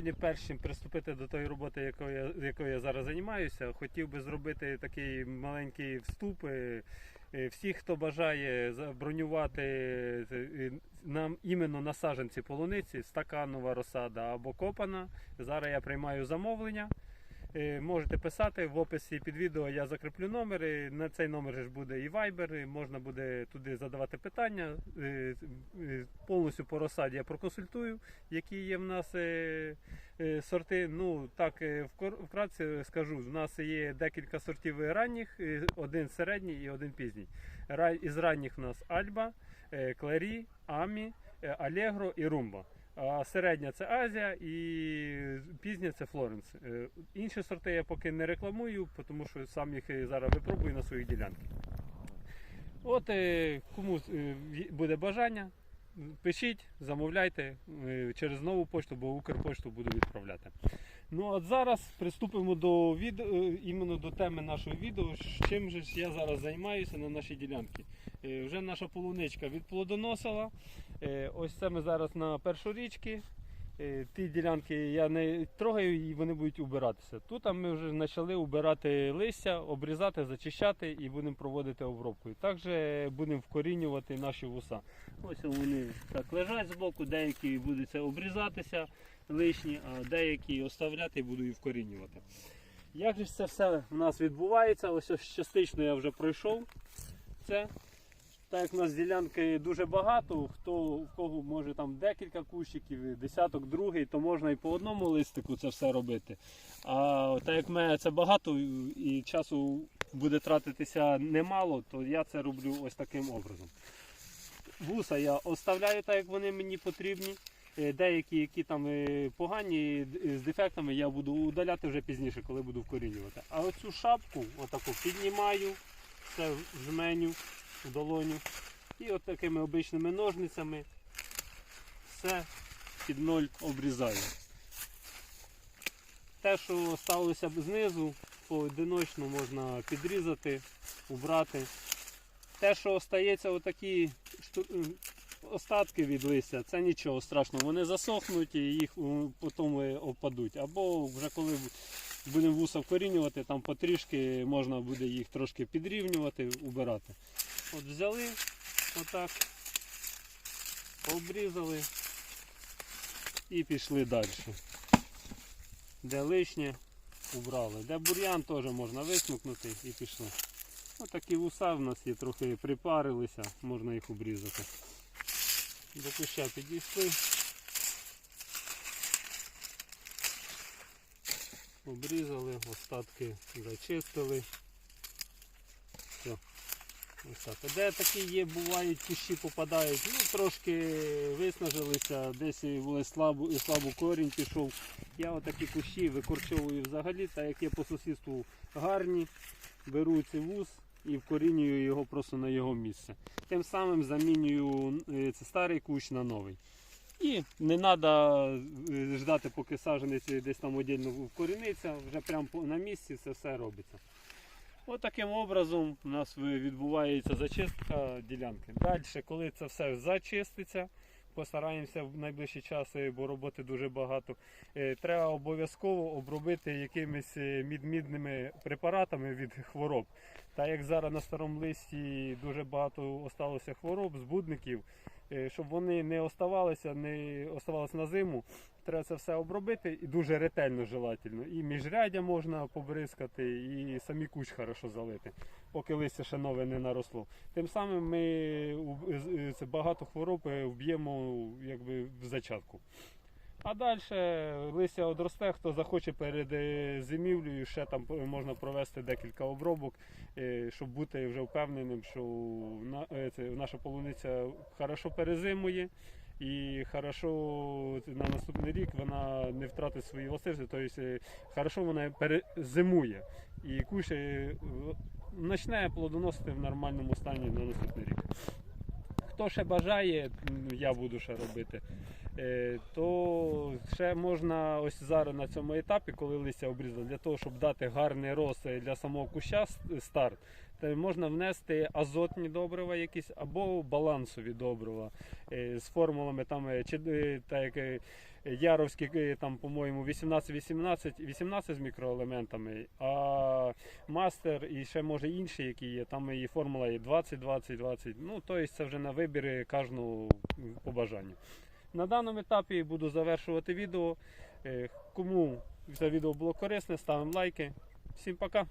сьогодні, перш чим приступити до тої роботи, якою я, якою я зараз займаюся, хотів би зробити такий маленький вступ. Е, е, Всі, хто бажає забронювати е, нам іменно на саженці полуниці, стаканова розсада або копана. Зараз я приймаю замовлення. Е, Можете писати в описі під відео. Я закріплю номер. На цей номер ж буде і Viber. Можна буде туди задавати питання. Е, е, Повністю по розсаді я проконсультую, які є в нас сорти. Ну так вкратце скажу. В нас є декілька сортів ранніх, один середній і один пізній. Із ранніх в нас Альба, Кларі, Амі, Алегро і Румба. А середня це Азія і пізня це Флоренс. Е, Інші сорти я поки не рекламую, тому що сам їх зараз випробую на своїй ділянці. От е, кому е, буде бажання, пишіть, замовляйте через нову пошту, бо Укрпошту буду відправляти. Ну от зараз приступимо до відео, іменно до теми нашого відео. Чим же я зараз займаюся на нашій ділянці. Вже наша полуничка відплодоносила. Е, Ось це ми зараз на першорічці. Е, Ті ділянки я не трогаю і вони будуть убиратися. Тут ми вже почали убирати листя, обрізати, зачищати і будемо проводити обробку. І також будемо вкорінювати наші вуса. Ось вони так лежать збоку, деякі будуть обрізатися лишні, а деякі оставляти і буду і вкорінювати. Як же це все в нас відбувається? Ось частично я вже пройшов це. Так як в нас ділянки дуже багато, хто в кого може там декілька кущиків, десяток, другий, то можна і по одному листику це все робити. А так як мене це багато і часу буде тратитися немало, то я це роблю ось таким образом. Вуса я оставляю так, як вони мені потрібні. Е, Деякі, які там е, погані з дефектами, я буду удаляти вже пізніше, коли буду вкорінювати. А оцю шапку отаку піднімаю, все жменю в долоню. І от такими обичними ножницями все під ноль обрізаю. Те, що сталося знизу, поодиночно можна підрізати, убрати. Те, що остається отакі остатки від листя, це нічого страшного. Вони засохнуть і їх потім опадуть. Або вже коли будемо вуса вкорінювати, там потрішки можна буде їх трошки підрівнювати, убирати. От взяли отак, обрізали і пішли далі. Де лишнє убрали. Де бур'ян теж можна висмикнути і пішли. Отакі вуса в нас є, трохи припарилися, можна їх обрізати. До куща підійшли. Обрізали, остатки зачистили. Все. Ось так. Де такі є, бувають, кущі попадають, ну трошки виснажилися, десь і були слабо, слабо корінь пішов. Я отакі кущі викорчовую взагалі, так як є по сусідству гарні, беру цей вуз і вкорінюю його просто на його місце. Тим самим замінюю е, старий кущ на новий. І не треба ждати, поки саджанець десь там віддільно вкоріниться, вже прямо на місці це все робиться. От таким образом у нас відбувається зачистка ділянки. Далі, коли це все зачиститься, постараємося в найближчі часи, бо роботи дуже багато. е, Треба обов'язково обробити якимись е, мідмідними препаратами від хвороб. Так як зараз на старому листі дуже багато осталося хвороб, збудників, е, щоб вони не оставалися, не оставалися на зиму, треба це все обробити і дуже ретельно желательно. І міжрядя можна побризкати, і самі кущ хорошо залити, поки листя ще нове не наросло. Тим самим ми багато хвороб е, вб'ємо якби в зачатку. А далі листя одросте, хто захоче перед е, зимівлею, ще там е, можна провести декілька обробок, е, щоб бути вже впевненим, що наша полуниця хорошо перезимує і хорошо на наступний рік вона не втратить свої властивості, тобто хорошо вона перезимує. І кущ почне плодоносити в нормальному стані на наступний рік. Хто ще бажає, я буду ще робити. Е, то ще можна ось зараз на цьому етапі, коли листя обрізали, для того, щоб дати гарний рост е, для самого куща старт, то можна внести азотні добрива якісь або балансові добрива е, з формулами там, чи, так як Яровські, там, по-моєму, 18-18, 18 з мікроелементами, а мастер і ще може інші, які є, там і формула є 20-20-20. Ну, тобто це вже на вибір кожного по бажанню. На даному етапі буду завершувати відео. Е, Кому це відео було корисне, ставимо лайки. Всім пока!